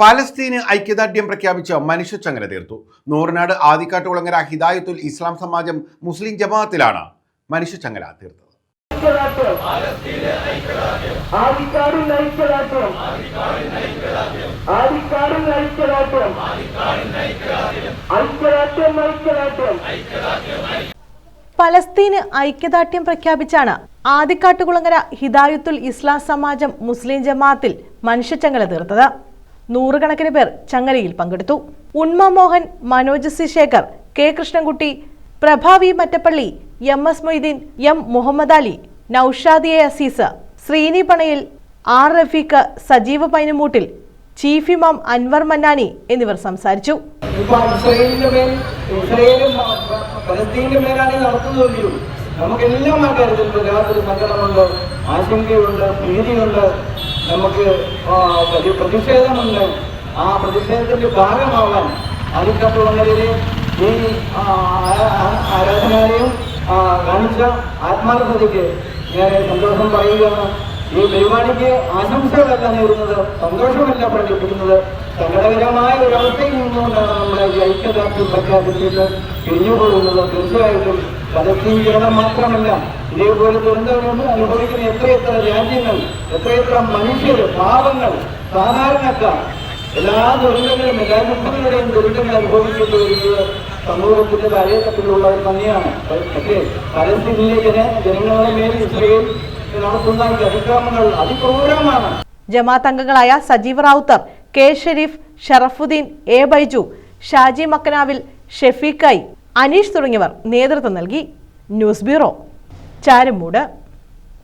പാലസ്തീന് ഐക്യദാർഢ്യം പ്രഖ്യാപിച്ച മനുഷ്യച്ചങ്ങല തീർത്തു. നൂറിനാട് ആദിക്കാട്ടുകുളങ്ങര ഹിദായത്തുൽ ഇസ്ലാം സമാജം മുസ്ലിം ജമാഅത്തിലാണ് മനുഷ്യച്ചങ്ങല തീർത്തത്. നയിച്ചതാറ്റം ഐക്യരാഷ്ട്രം നയിച്ചതാറ്റം പലസ്തീന് ഐക്യദാർഢ്യം പ്രഖ്യാപിച്ചാണ് ആദിക്കാട്ടുകുളങ്ങര ഹിദായത്തുൽ ഇസ്ലാം സമാജം മുസ്ലിം ജമാഅത്തിൽ മനുഷ്യച്ചങ്ങല തീർത്തത്. നൂറുകണക്കിന് പേർ ചങ്ങലയിൽ പങ്കെടുത്തു. ഉണ്മ Mohan Manoj C Shekhar K Krishnankutty Prabhavi Mattappally M S Moideen M Muhammad Ali നൌഷാദി A Azeez Sreeni പണയിൽ ആർ റഫീഖ് സജീവ പൈനുമൂട്ടിൽ ചീഫ് ഇമാം അൻവർ മന്നാനി എന്നിവർ സംസാരിച്ചു. നമുക്കെല്ലാം ആ കാര്യത്തിൽ യാതൊരു സങ്കടമുണ്ട് ആശങ്കയുണ്ട് ഭീതിയുണ്ട്. നമുക്ക് പ്രതി- പ്രതിഷേധമുണ്ട്. ആ പ്രതിഷേധത്തിന്റെ ഭാഗമാവാൻ ആദിക്കാട്ടുള്ളവരിലെ ഈ ആരാധനാലയം കാണിച്ച ആത്മാർത്ഥതയ്ക്ക് ഞാൻ സന്തോഷം പറയുകയാണ്. ഈ പരിപാടിക്ക് ആശംസകളല്ല നേരുന്നത് സന്തോഷമല്ല പ്രകടിപ്പിക്കുന്നത്. സങ്കടകരമായ ഒരവസ്ഥയിൽ നിന്നുകൊണ്ടാണ് നമ്മുടെ ഐക്യദാർഢ്യം പ്രഖ്യാപിച്ചിട്ട് പിരിഞ്ഞുപോകുന്നത് തീർച്ചയായിട്ടും പലസ്തീൻ ജനത മാത്രമല്ല ഇതേപോലെ ദുരന്തം അനുഭവിക്കുന്ന എത്രയെത്ര രാജ്യങ്ങൾ എത്രയെത്ര മനുഷ്യർ പാവങ്ങൾ സാധാരണക്കാർ എല്ലാ ദുരന്തങ്ങളും എല്ലാ ദുഃഖങ്ങളുടെയും ദുരിതങ്ങൾ അനുഭവിക്കേണ്ടി വരുന്നത് സമൂഹത്തിന്റെ തലയത്തട്ടിലുള്ളവർ തന്നെയാണ് പക്ഷേ പലസ്തീനിലെ ജന ജനങ്ങളുടെ മേൽ ഇസ്രയേൽ നടത്തുന്ന ജമാഅത്ത് അംഗങ്ങളായ സജീവ് റാവുത്തർ കെ ഷെരീഫ് ഷറഫുദ്ദീൻ എ ബൈജു ഷാജി മക്കനാവിൽ ഷെഫീഖായി അനീഷ് തുടങ്ങിയവർ നേതൃത്വം നൽകി. News bureau Charamoodu.